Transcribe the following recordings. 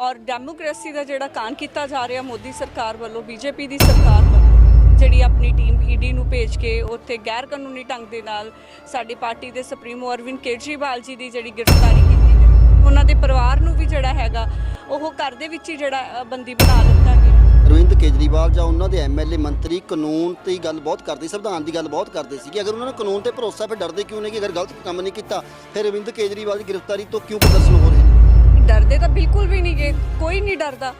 ਔਰ ਡੈਮੋਕ੍ਰੇਸੀ ਦਾ ਜਿਹੜਾ ਕਾਨ ਕੀਤਾ ਜਾ ਰਿਹਾ ਮੋਦੀ ਸਰਕਾਰ ਵੱਲੋਂ, ਬੀਜੇਪੀ ਦੀ ਸਰਕਾਰ ਵੱਲੋਂ, ਜਿਹੜੀ ਆਪਣੀ ਟੀਮ ਈਡੀ ਨੂੰ ਭੇਜ ਕੇ ਉੱਥੇ ਗੈਰ ਕਾਨੂੰਨੀ ਢੰਗ ਦੇ ਨਾਲ ਸਾਡੀ ਪਾਰਟੀ ਦੇ ਸੁਪਰੀਮੋ ਅਰਵਿੰਦ ਕੇਜਰੀਵਾਲ ਜੀ ਦੀ ਜਿਹੜੀ ਗ੍ਰਿਫਤਾਰੀ ਕੀਤੀ ਗਈ, ਉਹਨਾਂ ਦੇ ਪਰਿਵਾਰ ਨੂੰ ਵੀ ਜਿਹੜਾ ਹੈਗਾ, ਉਹ ਘਰ ਦੇ ਵਿੱਚ ਹੀ ਜਿਹੜਾ ਬੰਦੀ ਬਣਾ ਦਿੱਤਾ ਗਿਆ। ਅਰਵਿੰਦ ਕੇਜਰੀਵਾਲ ਜਾਂ ਉਹਨਾਂ ਦੇ ਐਮਐਲਏ ਮੰਤਰੀ ਕਾਨੂੰਨ ਤੇ ਗੱਲ ਬਹੁਤ ਕਰਦੇ, ਸੰਵਿਧਾਨ ਦੀ ਗੱਲ ਬਹੁਤ ਕਰਦੇ ਸੀ ਕਿ ਅਗਰ ਉਹਨਾਂ ਨੂੰ ਕਾਨੂੰਨ ਤੇ ਭਰੋਸਾ ਫਿਰ ਡਰਦੇ ਕਿਉਂ ਨਹੀਂ ਕਿ ਅਗਰ ਗਲਤ ਕੰਮ ਨਹੀਂ ਕੀਤਾ, ਫਿਰ ਅਰਵਿੰਦ ਕੇਜਰੀਵਾਲ ਦੀ ਗ੍ਰਿਫਤਾਰੀ ਤੋਂ ਕਿਉਂ ਪ੍ਰਦਰਸ਼ਨ ਹੋ ਰਹੇ? ਡਰਦੇ ਤਾਂ ਬਿਲਕੁਲ ਵੀ ਨਹੀਂ ਗੇ ਕੋਈ ਨਹੀਂ ਡਰਦਾ।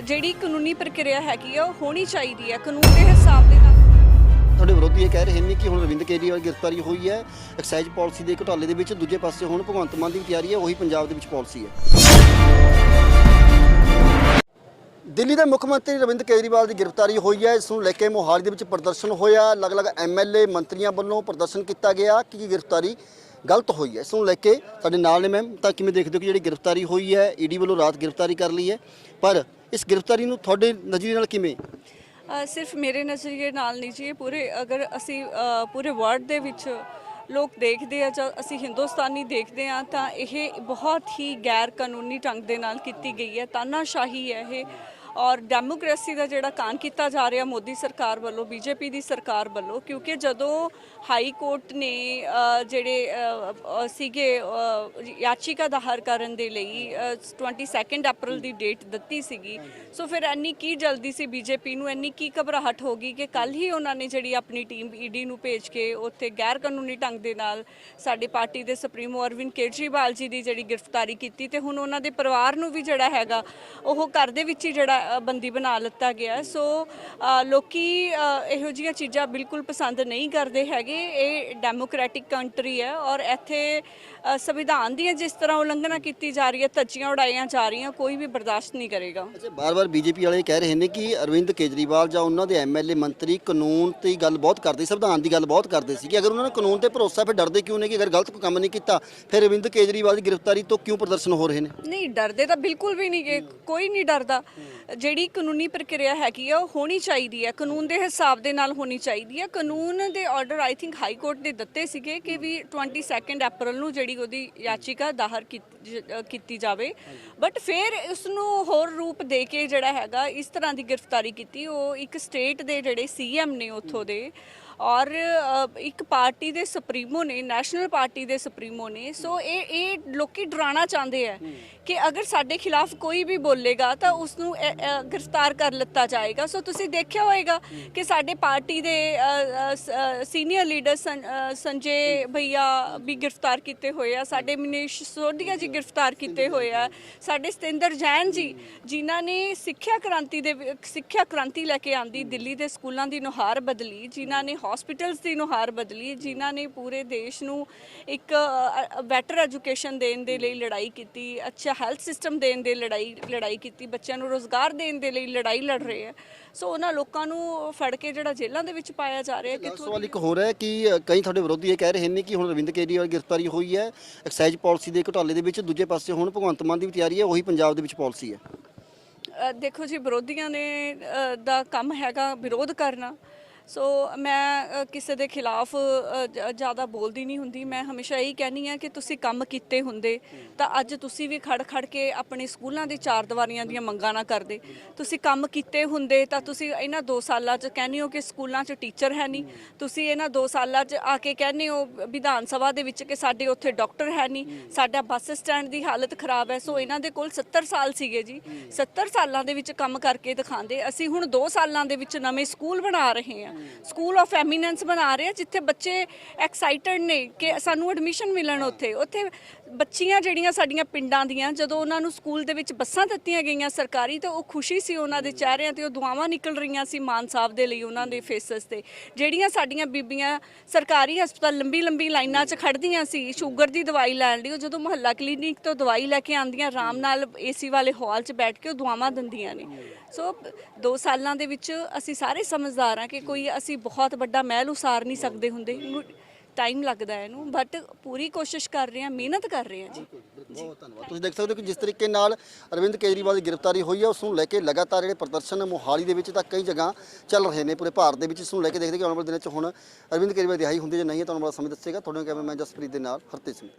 ਜਿਹੜੀ ਕਾਨੂੰਨੀ ਪ੍ਰਕਿਰਿਆ ਹੈਗੀ ਆ, ਉਹ ਹੋਣੀ ਚਾਹੀਦੀ ਹੈ ਕਾਨੂੰਨ ਦੇ ਹਿਸਾਬ ਦੇ ਨਾਲ। ਤੁਹਾਡੇ ਵਿਰੋਧੀ ਇਹ ਕਹਿ ਰਹੇ ਨੇ ਕਿ ਹੁਣ ਅਰਵਿੰਦ ਕੇਜਰੀਵਾਲ ਗ੍ਰਿਫਤਾਰੀ ਹੋਈ ਹੈ, ਐਕਸਾਈਜ਼ ਪਾਲਿਸੀ ਦੇ ਘੁਟਾਲੇ ਦੇ ਵਿੱਚ ਦੂਜੇ ਪਾਸੇ ਹੁਣ ਭਗਵੰਤ ਮਾਨ ਦੀ ਤਿਆਰੀ ਹੈ, ਉਹੀ ਪੰਜਾਬ ਦੇ ਵਿੱਚ ਪਾਲਿਸੀ ਹੈ। ਦਿੱਲੀ ਦੇ ਮੁੱਖ ਮੰਤਰੀ ਰਵਿੰਦ ਕੇਜਰੀਵਾਲ ਦੀ ਗ੍ਰਿਫਤਾਰੀ ਹੋਈ ਹੈ, ਇਸ ਨੂੰ ਲੈ ਕੇ ਮੋਹਾਲੀ ਦੇ ਵਿੱਚ ਪ੍ਰਦਰਸ਼ਨ ਹੋਇਆ, ਅਲੱਗ-ਅਲੱਗ ਐਮਐਲਏ ਮੰਤਰੀਆਂ ਵੱਲੋਂ ਪ੍ਰਦਰਸ਼ਨ ਕੀਤਾ ਗਿਆ ਕਿ ਗ੍ਰਿਫਤਾਰੀ ਗਲਤ ਹੋਈ ਹੈ। ਇਸ ਨੂੰ ਲੈ ਕੇ ਸਾਡੇ ਨਾਲ ਨੇ ਮੈਮ ਤਾਂ ਕਿਵੇਂ ਦੇਖਦੇ ਹੋ ਕਿ ਜਿਹੜੀ ਗ੍ਰਿਫਤਾਰੀ ਹੋਈ ਹੈ ਈਡੀ ਵੱਲੋਂ ਰਾਤ ਗ੍ਰਿਫਤਾਰੀ ਕਰ ਲਈ ਹੈ? ਪਰ ਇਸ ਗ੍ਰਿਫਤਾਰੀ ਨੂੰ ਤੁਹਾਡੇ ਨਜ਼ਰੀਏ ਨਾਲ ਕਿਵੇਂ? ਸਿਰਫ ਮੇਰੇ ਨਜ਼ਰੀਏ ਨਾਲ ਨਹੀਂ ਜੀ, ਇਹ ਪੂਰੇ ਅਗਰ ਅਸੀਂ ਪੂਰੇ ਵਰਲਡ ਦੇ ਵਿੱਚ ਲੋਕ ਦੇਖਦੇ ਆ ਜਾਂ ਅਸੀਂ ਹਿੰਦੁਸਤਾਨੀ ਦੇਖਦੇ ਆ, ਤਾਂ ਇਹ ਬਹੁਤ ਹੀ ਗੈਰ ਕਾਨੂੰਨੀ ਢੰਗ ਦੇ ਨਾਲ ਕੀਤੀ ਗਈ ਹੈ। ਤਾਨਾਸ਼ਾਹੀ ਹੈ ਇਹ। ਔਰ ਡੈਮੋਕ੍ਰੇਸੀ ਦਾ ਜਿਹੜਾ ਕਾਨ ਕੀਤਾ ਜਾ ਰਿਹਾ ਮੋਦੀ ਸਰਕਾਰ ਵੱਲੋਂ ਬੀਜੇਪੀ ਦੀ ਸਰਕਾਰ ਵੱਲੋਂ ਕਿਉਂਕਿ ਜਦੋਂ ਹਾਈ ਕੋਰਟ ਨੇ ਜਿਹੜੇ ਸੀਗੇ ਯਾਚਿਕਾ ਯਾਚੀਕਾ ਕਰਨ ਦੇ ਲਈ ਅ, 22 ਅਪ੍ਰੈਲ ਦੀ ਡੇਟ ਦਿੱਤੀ ਸੀਗੀ। ਸੋ ਫਿਰ ਇੰਨੀ ਕੀ ਜਲਦੀ ਸੀ ਬੀਜੇਪੀ ਨੂੰ ਇੰਨੀ ਕੀ ਘਬਰਾਹਟ ਹੋ ਗਈ ਕਿ ਕੱਲ ਹੀ ਉਹਨਾਂ ਨੇ ਜਿਹੜੀ ਆਪਣੀ ਟੀਮ ਈਡੀ ਨੂੰ ਭੇਜ ਕੇ ਉੱਥੇ ਗੈਰ ਕਾਨੂੰਨੀ ਢੰਗ ਦੇ ਨਾਲ ਸਾਡੀ ਪਾਰਟੀ ਦੇ ਸੁਪਰੀਮੋ ਅਰਵਿੰਦ ਕੇਜਰੀਵਾਲ ਜੀ ਦੀ ਜਿਹੜੀ ਗ੍ਰਿਫਤਾਰੀ ਕੀਤੀ ਤੇ ਹੁਣ ਉਹਨਾਂ ਦੇ ਪਰਿਵਾਰ ਨੂੰ ਵੀ ਜਿਹੜਾ ਹੈਗਾ ਉਹ ਘਰ ਦੇ ਵਿੱਚ ਹੀ ਜਿਹੜਾ ਅ, ਬੰਦੀ ਬਣਾ ਲਿੱਤਾ ਗਿਆ। ਸੋ ਅ, ਲੋਕੀ ਅ, ਇਹੋ ਜਿਹੀਆਂ ਚੀਜ਼ਾਂ ਬਿਲਕੁਲ ਪਸੰਦ ਨਹੀਂ ਕਰਦੇ ਹੈਗੇ। ਇਹ ਡੈਮੋਕ੍ਰੈਟਿਕ ਕੰਟਰੀ ਹੈ ਔਰ ਇੱਥੇ ਅ, ਸੰਵਿਧਾਨ ਦੀਆਂ ਜਿਸ ਤਰ੍ਹਾਂ ਉਲੰਘਣਾ ਕੀਤੀ ਜਾ ਰਹੀ ਹੈ ਧੱਜੀਆਂ ਉਡਾਈਆਂ ਜਾ ਰਹੀਆਂ ਕੋਈ ਵੀ ਬਰਦਾਸ਼ਤ ਨਹੀਂ ਕਰੇਗਾ। ਅੱਛਾ ਬਾਰ-ਬਾਰ ਬੀਜੇਪੀ ਵਾਲੇ ਕਹਿ ਰਹੇ ਨੇ ਕਿ ਅਰਵਿੰਦ ਕੇਜਰੀਵਾਲ ਜਾਂ ਉਹਨਾਂ ਦੇ ਐਮਐਲਏ ਮੰਤਰੀ ਕਾਨੂੰਨ ਤੇ ਗੱਲ ਬਹੁਤ ਕਰਦੇ ਸੰਵਿਧਾਨ ਦੀ ਗੱਲ ਬਹੁਤ ਕਰਦੇ ਸੀ ਕਿ ਅਗਰ ਉਹਨਾਂ ਨੂੰ ਕਾਨੂੰਨ ਤੇ ਭਰੋਸਾ ਫਿਰ ਡਰਦੇ ਕਿਉਂ ਨੇ ਕਿ ਅਗਰ ਗਲਤ ਕੋਈ ਕੰਮ ਨਹੀਂ ਕੀਤਾ ਫਿਰ ਅਰਵਿੰਦ ਕੇਜਰੀਵਾਲ ਦੀ ਗ੍ਰਿਫਤਾਰੀ ਤੋਂ ਕਿਉਂ ਪ੍ਰਦਰਸ਼ਨ ਹੋ ਰਹੇ ਨੇ? ਨਹੀਂ ਡਰਦੇ ਤਾਂ ਬਿਲਕੁਲ ਵੀ ਨਹੀਂ ਗੇ ਕੋਈ ਨਹੀਂ ਡਰਦਾ। ਜਿਹੜੀ ਕਾਨੂੰਨੀ ਪ੍ਰਕਿਰਿਆ ਹੈਗੀ ਆ, ਉਹ ਹੋਣੀ ਚਾਹੀਦੀ ਹੈ ਕਾਨੂੰਨ ਦੇ ਹਿਸਾਬ ਦੇ ਨਾਲ ਹੋਣੀ ਚਾਹੀਦੀ ਹੈ ਕਾਨੂੰਨ ਦੇ order I think high court ਦੇ ਦਿੱਤੇ ਸੀਗੇ ਕਿ ਵੀ 22 ਅਪ੍ਰੈਲ ਨੂੰ ਜਿਹੜੀ ਉਹਦੀ ਯਾਚਿਕਾ ਦਾਹਰ ਕੀਤੀ ਕੀਤੀ ਜਾਵੇ। ਬਟ ਫਿਰ ਉਸ ਨੂੰ ਹੋਰ ਰੂਪ ਦੇ ਕੇ ਜਿਹੜਾ ਹੈਗਾ, ਇਸ ਤਰ੍ਹਾਂ ਦੀ ਗ੍ਰਿਫਤਾਰੀ ਕੀਤੀ। ਉਹ ਇੱਕ ਸਟੇਟ ਦੇ ਜਿਹੜੇ ਸੀਐਮ ਨੇ ਉੱਥੋਂ ਦੇ। ਔਰ ਇੱਕ ਪਾਰਟੀ ਦੇ ਸੁਪਰੀਮੋ ਨੇ ਨੈਸ਼ਨਲ ਪਾਰਟੀ ਦੇ ਸੁਪਰੀਮੋ ਨੇ ਸੋ ਇਹ ਇਹ ਲੋਕੀ ਡਰਾਣਾ ਚਾਹੁੰਦੇ ਆ ਕਿ ਅਗਰ ਸਾਡੇ ਖਿਲਾਫ ਕੋਈ ਵੀ ਬੋਲੇਗਾ ਤਾਂ ਉਸ ਨੂੰ ਗ੍ਰਿਫਤਾਰ ਕਰ ਲਿੱਤਾ ਜਾਏਗਾ। ਸੋ ਤੁਸੀਂ ਦੇਖਿਆ ਹੋਵੇਗਾ ਕਿ ਸਾਡੇ ਪਾਰਟੀ ਦੇ ਸੀਨੀਅਰ ਲੀਡਰ ਸੰਜੇ ਭਈਆ ਵੀ ਗ੍ਰਿਫਤਾਰ ਕੀਤੇ ਹੋਏ ਆ ਸਾਡੇ ਮਨੀਸ਼ ਸੋਢੀਆ ਜੀ ਗ੍ਰਿਫਤਾਰ ਕੀਤੇ ਹੋਏ ਆ ਸਾਡੇ ਸਤਿੰਦਰ ਜੈਨ ਜੀ ਜਿਨ੍ਹਾਂ ਨੇ ਸਿੱਖਿਆ ਕ੍ਰਾਂਤੀ ਦੇ ਸਿੱਖਿਆ ਕ੍ਰਾਂਤੀ ਲੈ ਕੇ ਆਂਦੀ ਦਿੱਲੀ ਦੇ ਸਕੂਲਾਂ ਦੀ ਨੁਹਾਰ ਬਦਲੀ ਜਿਨ੍ਹਾਂ ਨੇ ਹਸਪੀਟਲਸ ਦੀ ਨੁਹਾਰ ਬਦਲੀ ਜਿਨ੍ਹਾਂ ਨੇ ਪੂਰੇ ਦੇਸ਼ ਨੂੰ ਇੱਕ ਬੈਟਰ ਐਜੂਕੇਸ਼ਨ ਦੇਣ ਦੇ ਲਈ ਲੜਾਈ ਕੀਤੀ ਅੱਛਾ ਹੈਲਥ ਸਿਸਟਮ ਦੇਣ ਦੇ ਲੜਾਈ ਲੜਾਈ ਕੀਤੀ ਬੱਚਿਆਂ ਨੂੰ ਰੋਜ਼ਗਾਰ ਦੇਣ ਦੇ ਲਈ ਲੜਾਈ ਲੜ ਰਹੇ ਆ ਸੋ ਉਹਨਾਂ ਲੋਕਾਂ ਨੂੰ ਫੜ ਕੇ ਜਿਹੜਾ ਜੇਲ੍ਹਾਂ ਦੇ ਵਿੱਚ ਪਾਇਆ ਜਾ ਰਿਹਾ ਕਿੱਥੋਂ ਸਵਾਲ ਇੱਕ ਹੋਰ ਹੈ ਕਿ ਕਈ ਤੁਹਾਡੇ ਵਿਰੋਧੀ ਇਹ ਕਹਿ ਰਹੇ ਨੇ ਕਿ ਹੁਣ ਰਵਿੰਦ ਕੇਜਰੀਵਾਲ ਗ੍ਰਿਫਤਾਰੀ ਹੋਈ ਹੈ ਐਕਸਾਈਜ਼ ਪਾਲਿਸੀ ਦੇ ਘੁਟਾਲੇ ਦੇ ਵਿੱਚ ਦੂਜੇ ਪਾਸੇ ਹੁਣ ਭਗਵੰਤ ਮਾਨ ਦੀ ਵੀ ਤਿਆਰੀ ਹੈ ਉਹੀ ਪੰਜਾਬ ਦੇ ਵਿੱਚ ਪਾਲਿਸੀ ਹੈ। ਦੇਖੋ ਜੀ ਵਿਰੋਧੀਆਂ ਨੇ ਦਾ ਕੰਮ ਹੈਗਾ ਵਿਰੋਧ ਕਰਨਾ। ਸੋ ਮੈਂ ਕਿਸੇ ਦੇ ਖਿਲਾਫ ਜ਼ਿਆਦਾ ਬੋਲਦੀ ਨਹੀਂ ਹੁੰਦੀ। ਮੈਂ ਹਮੇਸ਼ਾ ਇਹੀ ਕਹਿੰਦੀ ਆ ਕਿ ਤੁਸੀਂ ਕੰਮ ਕੀਤੇ ਹੁੰਦੇ, ਤਾਂ ਅੱਜ ਤੁਸੀਂ ਵੀ ਖੜ ਖੜ ਕੇ ਆਪਣੇ ਸਕੂਲਾਂ ਦੀ ਚਾਰ ਦੀਵਾਰੀਆਂ ਦੀਆਂ ਮੰਗਾਂ ਨਾ ਕਰਦੇ। ਤੁਸੀਂ ਕੰਮ ਕੀਤੇ ਹੁੰਦੇ, ਤਾਂ ਤੁਸੀਂ ਇਹਨਾਂ 2 ਸਾਲਾਂ 'ਚ ਕਹਿੰਦੇ ਹੋ ਕਿ ਸਕੂਲਾਂ 'ਚ ਟੀਚਰ ਹੈ ਨਹੀਂ। ਤੁਸੀਂ ਇਹਨਾਂ 2 ਸਾਲਾਂ 'ਚ ਆ ਕੇ ਕਹਿੰਦੇ ਹੋ ਵਿਧਾਨ ਸਭਾ ਦੇ ਵਿੱਚ ਕਿ ਸਾਡੇ ਉੱਥੇ ਡਾਕਟਰ ਹੈ ਨਹੀਂ, ਸਾਡਾ ਬੱਸ ਸਟੈਂਡ ਦੀ ਹਾਲਤ ਖਰਾਬ ਹੈ। ਸੋ ਇਹਨਾਂ ਦੇ ਕੋਲ 70 ਸਾਲ ਸੀਗੇ ਜੀ। 70 ਸਾਲਾਂ ਦੇ ਵਿੱਚ ਕੰਮ ਕਰਕੇ ਦਿਖਾਉਂਦੇ। ਅਸੀਂ ਹੁਣ 2 ਸਾਲਾਂ ਦੇ ਵਿੱਚ ਨਵੇਂ ਸਕੂਲ ਬਣਾ ਰਹੇ ਹਾਂ। ਸਕੂਲ ਆਫ ਐਮੀਨੈਂਸ ਬਣਾ ਰਹੇ ਹਾਂ ਜਿੱਥੇ ਬੱਚੇ ਐਕਸਾਈਟਡ ਨੇ ਕਿ ਸਾਨੂੰ ਐਡਮਿਸ਼ਨ ਮਿਲਣ ਉੱਥੇ। ਉੱਥੇ ਬੱਚੀਆਂ ਜਿਹੜੀਆਂ ਸਾਡੀਆਂ ਪਿੰਡਾਂ ਦੀਆਂ, ਜਦੋਂ ਉਹਨਾਂ ਨੂੰ ਸਕੂਲ ਦੇ ਵਿੱਚ ਬੱਸਾਂ ਦਿੱਤੀਆਂ ਗਈਆਂ ਸਰਕਾਰੀ, ਤਾਂ ਉਹ ਖੁਸ਼ੀ ਸੀ ਉਹਨਾਂ ਦੇ ਚਿਹਰਿਆਂ ਤੇ, ਉਹ ਦੁਆਵਾਂ ਨਿਕਲ ਰਹੀਆਂ ਸੀ ਮਾਨ ਸਾਹਿਬ ਦੇ ਲਈ ਉਹਨਾਂ ਦੇ ਫੇਸਸ ਤੇ। ਜਿਹੜੀਆਂ ਸਾਡੀਆਂ ਬੀਬੀਆਂ ਸਰਕਾਰੀ ਹਸਪਤਾਲ ਲੰਬੀ ਲੰਬੀ ਲਾਈਨਾਂ 'ਚ ਖੜਦੀਆਂ ਸੀ, ਸ਼ੂਗਰ ਦੀ ਦਵਾਈ ਲੈਣ ਲਈ, ਉਹ ਜਦੋਂ ਮੁਹੱਲਾ ਕਲੀਨਿਕ ਤੋਂ ਦਵਾਈ ਲੈ ਕੇ ਆਉਂਦੀਆਂ, ਆਰਾਮ ਨਾਲ ਏਸੀ ਵਾਲੇ ਹਾਲ 'ਚ ਬੈਠ ਕੇ ਉਹ ਦੁਆਵਾਂ ਦਿੰਦੀਆਂ ਨੇ। ਸੋ 2 ਸਾਲਾਂ ਦੇ ਵਿੱਚ ਅਸੀਂ ਸਾਰੇ ਸਮਝਦਾਰ ਹਾਂ ਕਿ ਕੋਈ ਅਸੀਂ ਬਹੁਤ ਵੱਡਾ ਮਹਿਲ ਉਸਾਰ ਨਹੀਂ ਸਕਦੇ ਹੁੰਦੇ। ਟਾਈਮ ਲੱਗਦਾ ਹੈ ਇਹਨੂੰ। ਬਟ ਪੂਰੀ ਕੋਸ਼ਿਸ਼ ਕਰ ਰਹੇ ਹਾਂ, ਮਿਹਨਤ ਕਰ ਰਹੇ ਹਾਂ ਜੀ। ਬਹੁਤ ਧੰਨਵਾਦ। ਤੁਸੀਂ ਦੇਖ ਸਕਦੇ ਹੋ ਕਿ ਜਿਸ ਤਰੀਕੇ ਨਾਲ ਅਰਵਿੰਦ ਕੇਜਰੀਵਾਲ ਦੀ ਗ੍ਰਿਫਤਾਰੀ ਹੋਈ ਹੈ ਉਸ ਨੂੰ ਲੈ ਕੇ ਲਗਾਤਾਰ ਜਿਹੜੇ ਪ੍ਰਦਰਸ਼ਨ ਮੋਹਾਲੀ ਦੇ ਵਿੱਚ ਤਾਂ ਕਈ ਜਗ੍ਹਾ ਚੱਲ ਰਹੇ ਨੇ, ਪੂਰੇ ਭਾਰਤ ਦੇ ਵਿੱਚ ਇਸ ਨੂੰ ਲੈ ਕੇ ਦੇਖਦੇ ਕਿ ਆਉਣ ਵਾਲੇ ਦਿਨਾਂ 'ਚ ਹੁਣ ਅਰਵਿੰਦ ਕੇਜਰੀਵਾਲ ਦੀ ਰਿਹਾਈ ਹੁੰਦੀ ਜਾਂ ਨਹੀਂ ਹੈ, ਤੁਹਾਨੂੰ ਬੜਾ ਸਮਝ ਦੱਸੇਗਾ। ਤੁਹਾਡੇ ਕੈਮਰਾਮੈਨ ਜਸਪ੍ਰੀਤ ਦੇ ਨਾਲ ਹਰਤੇਜ ਸਿੰਘ।